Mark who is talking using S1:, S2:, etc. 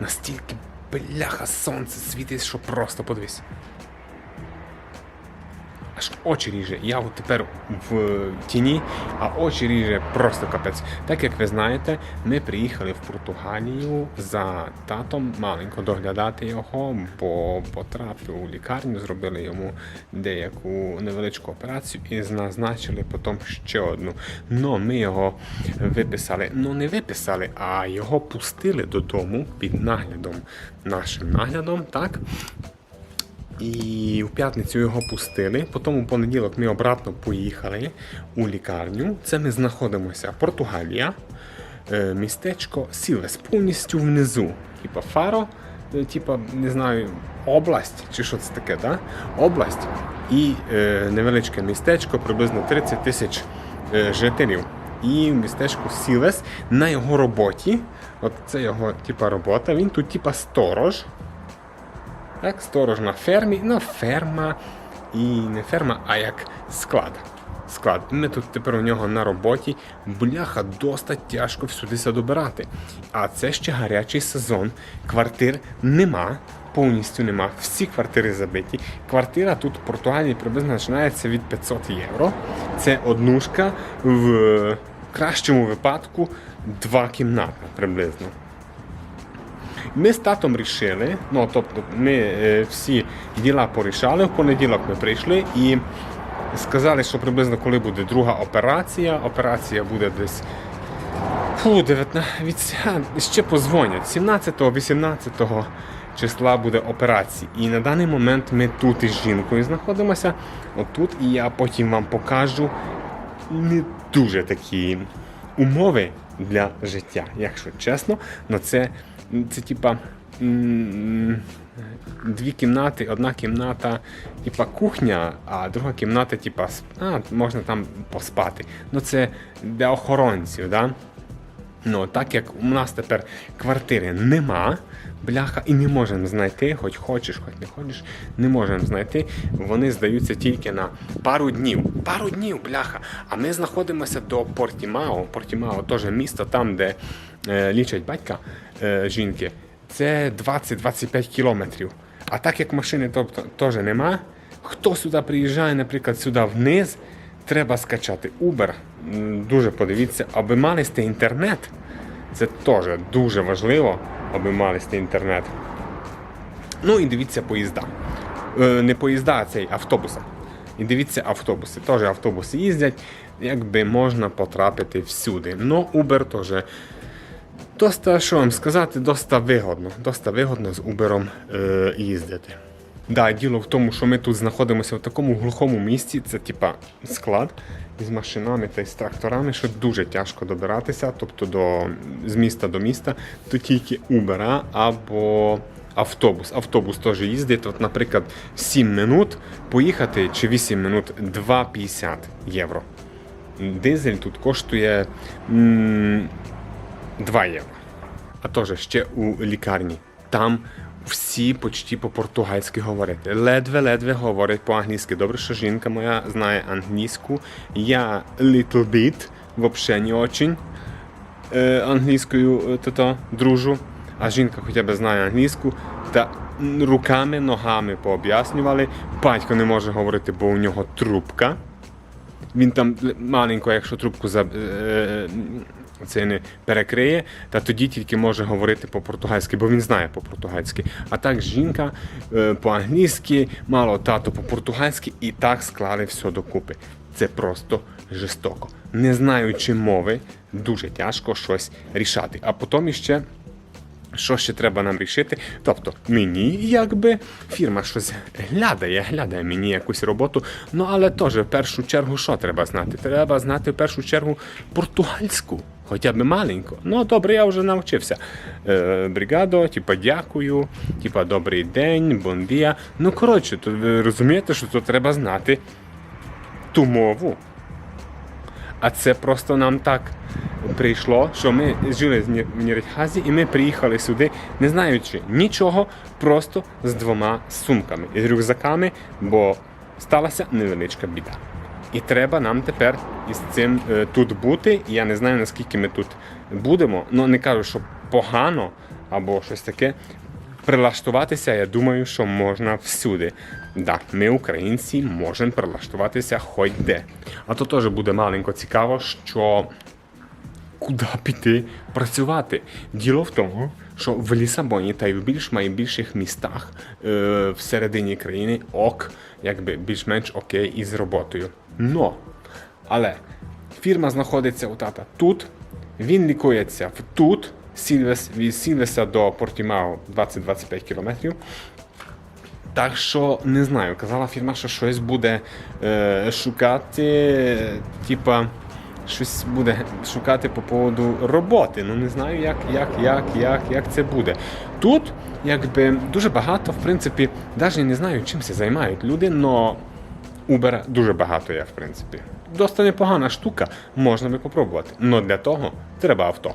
S1: Настільки бляха сонце світить, що просто подивись. Аж очі ріже. Я от тепер в тіні, а очі ріже просто капець. Так як ви знаєте, ми приїхали в Португалію за татом маленько доглядати його, бо потрапив у лікарню, зробили йому деяку невеличку операцію і назначили потім ще одну. Ну, ми його виписали. Ну, не виписали, а його пустили додому під наглядом, нашим наглядом, так? І в п'ятницю його пустили. Потім у понеділок ми обратно поїхали у лікарню. Це ми знаходимося Португалія, е, містечко Сілес, повністю внизу. Типа Фаро, е, типа, не знаю, область чи що це таке, да? область і е, невеличке містечко, приблизно 30 тисяч е, жителів. І в містечку Сілес на його роботі. От це його типа робота. Він тут, типа, сторож. Так, сторож на фермі, ну ферма і не ферма, а як склад. Склад. Ми тут тепер у нього на роботі. Бляха, досить тяжко всюдися добирати. А це ще гарячий сезон. Квартир нема, повністю нема. Всі квартири забиті. Квартира тут в Португалії приблизно починається від 500 євро. Це однушка в кращому випадку два кімната приблизно. Ми з татом рішили, ну тобто ми е, всі діла порішали. В понеділок ми прийшли і сказали, що приблизно коли буде друга операція. Операція буде десь фу, 19, ще позвонять. 17-18 числа буде операція. І на даний момент ми тут із жінкою знаходимося. Отут, і я потім вам покажу не дуже такі умови для життя, якщо чесно. Ну це, це типа. Дві кімнати, одна кімната, типа кухня, а друга кімната, типа, а, можна там поспати. Ну це для охоронців, да? Ну, так як у нас тепер квартири нема, бляха, і не можемо знайти, хоч хочеш, хоч не хочеш, не можемо знайти. Вони здаються тільки на пару днів. Пару днів, бляха. А ми знаходимося до Портімао. Портімао теж місто там, де лічать батька е, жінки. Це 20-25 кілометрів. А так як машини теж нема, хто сюди приїжджає, наприклад, сюди вниз, треба скачати Uber. Дуже подивіться, аби мали сте інтернет. Це теж дуже важливо, аби мали сте інтернет. Ну і дивіться поїзда. Е, не поїзда, а цей автобуси. І дивіться автобуси. Теж автобуси їздять, якби можна потрапити всюди. Ну, Uber теж. Доста, що вам сказати, доста вигодно. Доста вигодно з Uber е, їздити. Да, діло в тому, що ми тут знаходимося в такому глухому місці, це типа склад із машинами та з тракторами, що дуже тяжко добиратися, тобто до, з міста до міста, то тільки Uber або автобус. Автобус теж їздить, от, наприклад, 7 минут поїхати чи 8 минут 2,50 євро. Дизель тут коштує м, 2 євро. А теж ще у лікарні. Там всі почти по-португальськи говорять. Ледве-ледве говорять по-англійськи. Добре, що жінка моя знає англійську. Я little bit, взагалі не очень е, англійською е, то-то, дружу. А жінка хоча б знає англійську. Та руками, ногами пооб'яснювали. Батько не може говорити, бо у нього трубка. Він там маленько, якщо трубку за, е, це не перекриє, та тоді тільки може говорити по-португальськи, бо він знає по-португальськи. А так жінка е, по-англійськи, мало тато по-португальськи, і так склали все докупи. Це просто жорстоко. Не знаючи мови, дуже тяжко щось рішати. А потім іще. Що ще треба нам рішити? Тобто мені якби фірма щось глядає, глядає мені якусь роботу. Ну але теж в першу чергу що треба знати? Треба знати в першу чергу португальську, хоча б маленько. Ну добре, я вже навчився. Е, бригадо, типа дякую, типа добрий день, бондія. Ну коротше, то ви розумієте, що тут треба знати ту мову. А це просто нам так прийшло, що ми жили в Ні- Нірхазі і ми приїхали сюди, не знаючи нічого, просто з двома сумками і рюкзаками, бо сталася невеличка біда. І треба нам тепер із цим е, тут бути. Я не знаю наскільки ми тут будемо. Ну не кажу, що погано, або щось таке. Прилаштуватися, я думаю, що можна всюди. Да, ми, українці, можемо прилаштуватися хоч де. А то теж буде маленько цікаво, що куди піти працювати. Діло в тому, що в Лісабоні та й в більш найбільших містах е, всередині країни ок, якби більш-менш окей із роботою. Но, але фірма знаходиться у тата тут, він лікується в тут, Сільвес, від Сільвеса до Портімао 20-25 кілометрів. Так що не знаю, казала фірма, що щось буде е, шукати, типа, щось буде шукати по поводу роботи. Ну не знаю, як, як, як, як, як це буде. Тут, якби дуже багато, в принципі, навіть не знаю, чим це займають люди, але Uber дуже багато є, в принципі. Доста непогана штука, можна би попробувати. але для того треба авто.